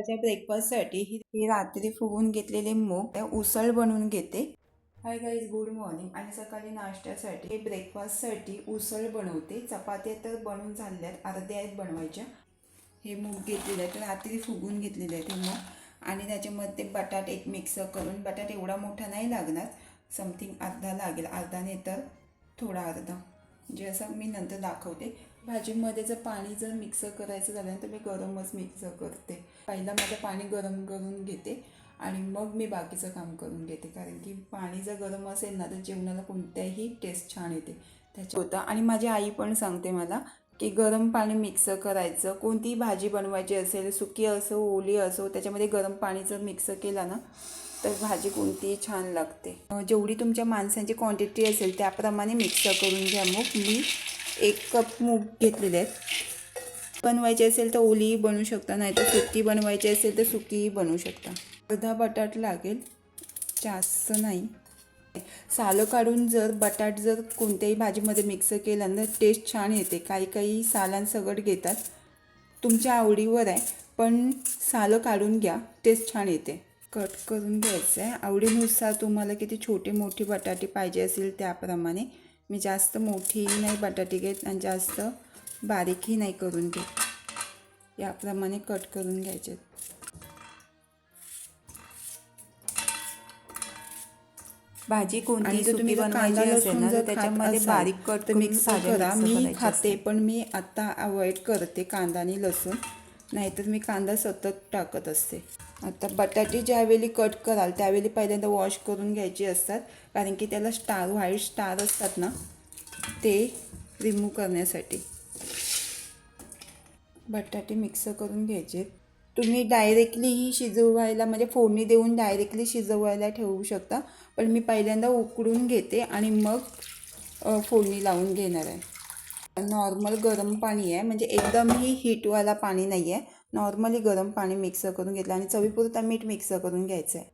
सकाळच्या ब्रेकफास्टसाठी ही रात्री फुगून घेतलेले मूग त्या उसळ बनवून घेते. हाय गाईज गुड मॉर्निंग आणि सकाळी नाश्त्यासाठी हे ब्रेकफास्टसाठी उसळ बनवते. चपात्या तर बनवून झाल्यात अर्ध्या आहेत बनवायच्या. हे मूग घेतलेले आहेत रात्री फुगून घेतलेले आहेत हे मूग. आणि त्याच्यामध्ये बटाट एक मिक्स करून बटाट एवढा मोठा नाही लागणार. समथिंग अर्धा लागेल अर्धा नाही तर थोडा अर्धा. जे असं मी नंतर दाखवते. भाजीमध्ये जर पाणी जर मिक्स करायचं झालं तर मी गरमच मिक्स करते. पहिला माझं पाणी गरम करून घेते आणि मग मी बाकीचं काम करून घेते. कारण की पाणी जर गरम असेल ना तर जेवणाला कोणत्याही टेस्ट छान येते. त्याच्या होतं. आणि माझी आई पण सांगते मला की गरम पाणी मिक्स करायचं. कोणतीही भाजी बनवायची असेल सुकी असो ओली असो त्याच्यामध्ये गरम पाणी जर मिक्स केला ना तर भाजी कोणतीही छान लागते. जेवढी तुमच्या माणसांची क्वांटिटी असेल त्याप्रमाणे मिक्स करून घ्या मूग. मी एक कप मूग घेतलेले आहेत. बनवायची असेल तर ओलीही बनवू शकता नाही तर सुकी बनवायची असेल तर सुकीही बनवू शकता. अर्धा बटाट लागेल जास्त नाही. सालं काढून जर बटाट जर कोणत्याही भाजीमध्ये मिक्स केलं तर टेस्ट छान येते. काही काही सालांसकट घेतात. तुमच्या आवडीवर आहे पण सालं काढून घ्या टेस्ट छान येते. कट करून घ्यायचं आहे आवडीनुसार तुम्हाला किती छोटे मोठी बटाटे पाहिजे असेल त्याप्रमाणे मी जास्त मोठी नाही बटाटे घेत आणि जास्त बारीकही नाही करून घेत. याप्रमाणे कट करून घ्यायचे. भाजी कोणती जर तुम्ही कांदा असेल लसूण जर तर त्याच्यामध्ये बारीक कट भाज्या करा. मी खाते. पण मी आता अवॉइड करते कांदा आणि लसूण. नाहीतर मी कांदा सतत टाकत असते. आता बटाटे ज्यावेळी कट कराल त्यावेळी पहिल्यांदा वॉश करून घ्यायचे असतात. कारण की त्याला स्टार व्हाईट स्टार असतात ना ते रिमूव्ह करण्यासाठी. बटाटे मिक्स करून घ्यायचे. तुम्ही डायरेक्टलीही शिजवायला म्हणजे फोडणी देऊन डायरेक्टली शिजवायला ठेवू शकता. पण मी पहिल्यांदा उकडून घेते आणि मग फोडणी लावून घेणार आहे. नॉर्मल गरम पाणी आहे म्हणजे एकदमही हीटवाला पाणी नाही आहे नॉर्मली गरम पाणी मिक्स करून घेतलं आणि चवीपुरता मीठ मिक्स करून घ्यायचं आहे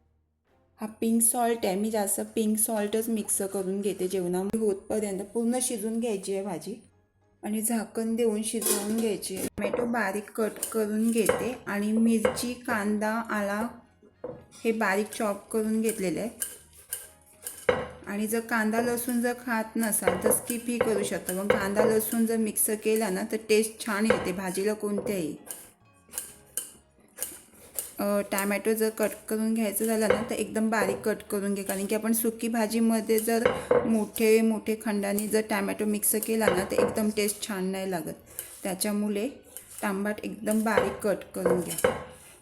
हा पिंक सॉल्ट आहे. मी जास्त पिंक सॉल्टच मिक्स करून घेते जेवणामध्ये. होतपर्यंत पूर्ण शिजून घ्यायची आहे भाजी आणि झाकण देऊन शिजवून घ्यायची आहे. टोमॅटो बारीक कट करून घेते आणि मिरची कांदा आला हे बारीक चॉप करून घेतलेले आहे आणि जर कांदा लसूण जर खात नसाल तर स्किपही करू शकता. मग कांदा लसूण जर मिक्स केला ना तर टेस्ट छान येते. भाजीला कोणत्याही टॅमॅटो जर कट करून घ्यायचं झालं ना तर एकदम बारीक कट करून घे. कारण की आपण सुकी भाजीमध्ये जर मोठे मोठे खंडाने जर टॅमॅटो मिक्स केला ना तर एकदम टेस्ट छान नाही लागत. त्याच्यामुळे तांबाट एकदम बारीक कट करून घ्या.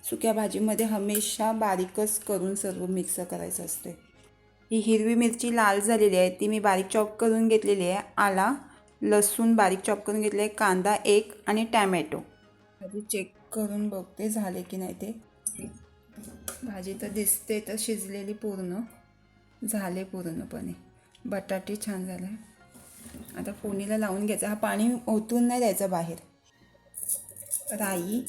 सुक्या भाजीमध्ये हमेशा बारीकच करून सर्व मिक्स करायचं असते. ही हिरवी मिरची लाल झालेली आहे. ती मी बारीक चॉप करून घेतलेली आहे. आला लसूण बारीक चॉप करून घेतले कांदा एक आणि टॅमॅटो. आधी चेक करून बघते झाले की नाही ते. भाजी तर दिसते तर शिजलेली पूर्ण. झाले पूर्णपणे. बटाटे छान झाले. आता फोणीला लावून घ्यायचं. हा पाणी ओतून नाही द्यायचं बाहेर. राई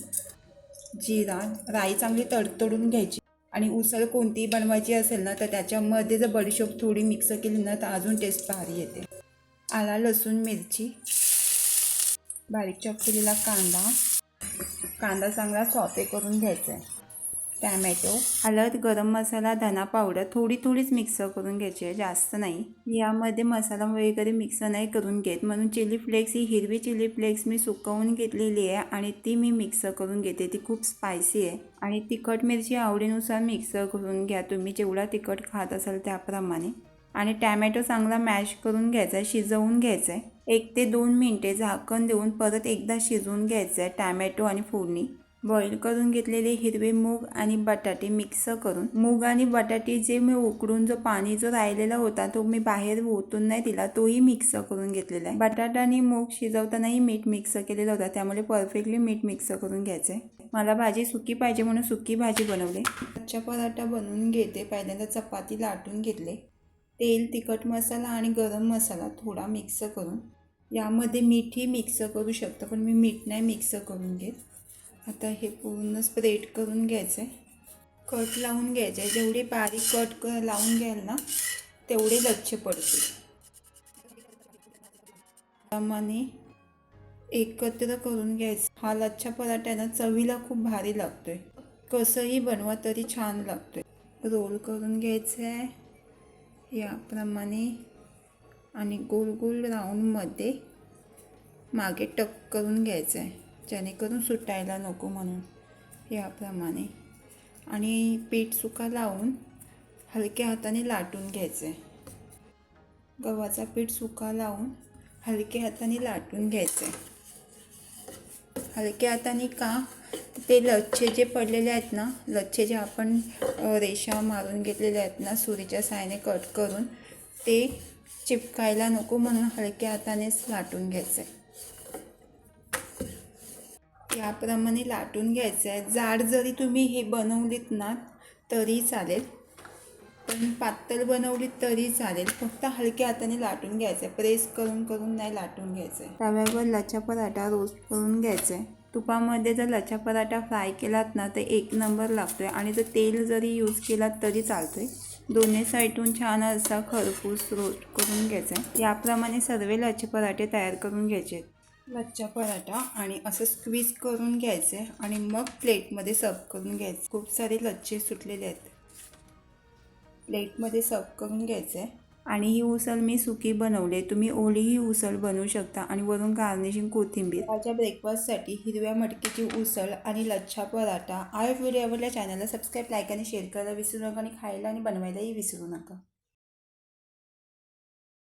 जिरा राई चांगली तडतडून घ्यायची. आणि उसळ कोणतीही बनवायची असेल ना तर त्याच्यामध्ये जर बडीशोप थोडी मिक्स केली ना तर अजून टेस्ट भारी येते. आला लसूण मिरची. बारीक चॉप केलेला कांदा. कांदा चांगला सॉते करून घ्यायचा आहे. टॅमॅटो हळद गरम मसाला धना पावडर थोडी थोडीच मिक्स करून घ्यायची आहे जास्त नाही. यामध्ये मसाला वगैरे मिक्स नाही करून घेत. म्हणून चिली फ्लेक्स ही हिरवी चिली फ्लेक्स मी सुकवून घेतलेली आहे आणि ती मी मिक्स करून घेते. ती खूप स्पायसी आहे. आणि तिखट मिरची आवडीनुसार मिक्स करून घ्या. तुम्ही जेवढा तिखट खात असाल त्याप्रमाणे. आणि टॅमॅटो चांगला मॅश करून घ्यायचा आहे शिजवून घ्यायचा आहे. एक ते दोन मिनटे झाकण देऊन परत एकदा शिजवून घ्यायचं आहे टॅमॅटो आणि फोडणी. बॉईल करून घेतलेले हिरवे मूग आणि बटाटे मिक्स करून. मूग आणि बटाटे जे मी उकडून जो पाणी जो राहिलेला होता तो मी बाहेर ओतून नाही दिला तोही मिक्स करून घेतलेला आहे. बटाटा आणि मूग शिजवतानाही मीठ मिक्स केलेलं होतं त्यामुळे परफेक्टली मीठ मिक्स करून घ्यायचं आहे मला भाजी सुकी पाहिजे म्हणून सुकी भाजी बनवली. कच्चा पराठा बनवून घेते. पहिल्यांदा चपाती लाटून घेतले. तेल तिखट मसाला आणि गरम मसाला थोडा मिक्स करून. यामध्ये मीठही मिक्स करू शकतं पण मी मीठ नाही मिक्स करून घेत. आता हे पूर्ण स्प्रेड करून घ्यायचं आहे कट लावून घ्यायचं आहे जेवढे बारीक कट क लावून घ्याल ना तेवढे लक्ष पडते त्याप्रमाणे एकत्र करून घ्यायचं. हा लच्छा पराठ्यानं चवीला खूप भारी लागतोय. कसंही बनवा तरी छान लागतोय. रोल करून घ्यायचं आहे याप्रमाणे आणि गोल गोल राऊंडमध्ये मागे टक करून घ्यायचं आहे जेणेकरून सुटायला नको म्हणून. याप्रमाणे. आणि पीठ सुका लावून हलक्या हाताने लाटून घ्यायचं. आहे गव्हाचा पीठ सुका लावून हलक्या हाताने लाटून घ्यायचं. आहे हलक्या हाताने का? ते लच्छे जे पडलेले आहेत ना लच्छे जे आपण रेषा मारून घेतलेले आहेत ना सुरीच्या साहाय्याने कट करून ते चिपकायला नको म्हणून हलक्या हातानेच लाटून घ्यायचं. आहे याप्रमाणे लाटून घ्यायचं आहे. जाड जरी तुम्ही हे बनवलीत ना तरी चालेल. पण पातळ बनवली तरी चालेल. फक्त हलक्या हाताने लाटून घ्यायचं आहे. प्रेस करून करून नाही लाटून घ्यायचं आहे. तव्यावर लच्छा पराठा रोस्ट करून घ्यायचा आहे. तुपामध्ये जर लच्छा पराठा फ्राय केलात ना तर एक नंबर लागतो आहे आणि जर तेल जरी यूज केलात तरी चालतो आहे दोन्ही साईडून छान असा खरपूस रोस्ट करून घ्यायचा आहे. याप्रमाणे सर्व लच्छे पराठे तयार करून घ्यायचे आहेत. लच्छा पराठा आणि असं स्क्वीज करून घ्यायचं आहे आणि मग प्लेटमध्ये सर्व करून घ्यायचं. खूप सारे लच्छे सुटलेले आहेत. प्लेटमध्ये सर्व करून घ्यायचं आहे आणि ही उसळ मी सुकी बनवले तुम्ही ओलीही उसळ बनवू शकता आणि वरून गार्निशिंग कोथिंबीर. माझ्या ब्रेकफास्टसाठी हिरव्या मटकीची उसळ आणि लच्छा पराठा. आय व्हिडिओ आवडल्या चॅनलला सबस्क्राईब लाईक आणि शेअर करायला विसरू नका आणि खायला आणि बनवायलाही विसरू नका.